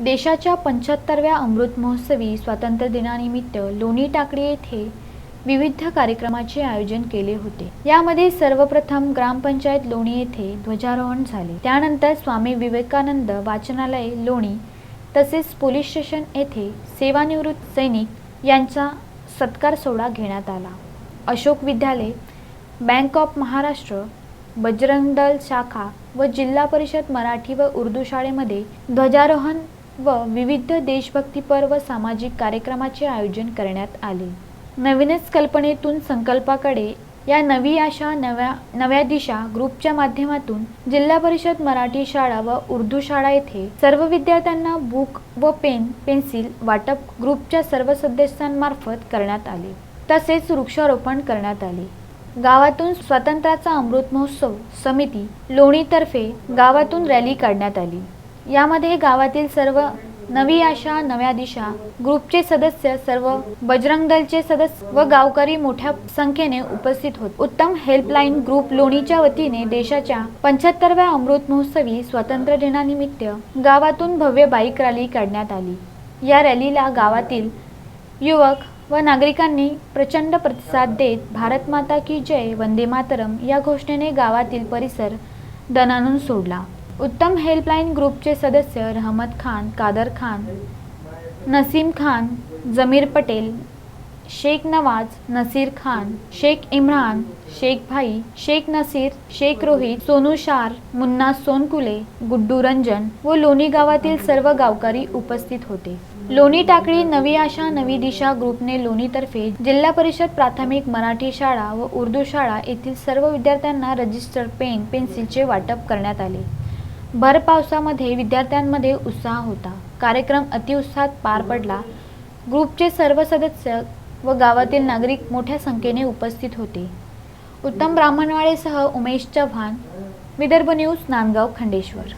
देशाच्या पंच्याहत्तरव्या अमृत महोत्सवी स्वातंत्र्य दिनानिमित्त लोणी टाकळी येथे विविध कार्यक्रमाचे आयोजन केले होते. यामध्ये सर्वप्रथम ग्रामपंचायत लोणी येथे ध्वजारोहण झाले. त्यानंतर स्वामी विवेकानंद वाचनालय लोणी तसेच पोलीस स्टेशन येथे सेवानिवृत्त सैनिक यांचा सत्कार सोहळा घेण्यात आला. अशोक विद्यालय बँक ऑफ महाराष्ट्र बजरंग दल शाखा व जिल्हा परिषद मराठी व उर्दू शाळेमध्ये ध्वजारोहण व विविध देशभक्तीपर व सामाजिक कार्यक्रमाचे आयोजन करण्यात आले. नवीनच कल्पनेतून संकल्पाकडे या नवी आशा नव्या नव्या दिशा ग्रुपच्या माध्यमातून जिल्हा परिषद मराठी शाळा व उर्दू शाळा येथे सर्व विद्यार्थ्यांना बुक व पेन पेन्सिल वाटप ग्रुपच्या सर्व सदस्यांमार्फत करण्यात आले. तसेच वृक्षारोपण करण्यात आले. गावातून स्वातंत्र्याचा अमृत महोत्सव समिती लोणीतर्फे गावातून रॅली काढण्यात आली. यामध्ये गावातील सर्व नवी आशा नव्या दिशा ग्रुपचे सदस्य सर्व बजरंग दलचे सदस्य व गावकरी मोठ्या संख्येने उपस्थित होते. उत्तम हेल्पलाईन ग्रुप लोणीच्या वतीने देशाच्या पंच्याहत्तरव्या अमृत महोत्सवी स्वातंत्र्य दिनानिमित्त गावातून भव्य बाईक रॅली काढण्यात आली. या रॅलीला गावातील युवक व नागरिकांनी प्रचंड प्रतिसाद देत भारत माता की जय वंदे मातरम या घोषणेने गावातील परिसर दणानून सोडला. उत्तम हेल्पलाईन ग्रुपचे सदस्य रहमत खान कादर खान नसीम खान जमीर पटेल शेख नवाज नसीर खान शेख इम्रान शेख भाई शेख नसीर शेख रोहित सोनू शार मुन्ना सोनकुले गुड्डू रंजन व लोणी गावातील सर्व गावकरी उपस्थित होते. लोणी टाकळी नवी आशा नवी दिशा ग्रुपने लोणीतर्फे जिल्हा परिषद प्राथमिक मराठी शाळा व उर्दू शाळा येथील सर्व विद्यार्थ्यांना रजिस्टर पेन पेन्सिलचे वाटप करण्यात आले. भर पावसामध्ये विद्यार्थ्यांमध्ये उत्साह होता. कार्यक्रम अतिउत्साहात पार पडला. ग्रुपचे सर्व सदस्य व गावातील नागरिक मोठ्या संख्येने उपस्थित होते. उत्तम ब्राह्मणवाडेसह उमेश चव्हाण विदर्भ न्यूज नांदगाव खंडेश्वर.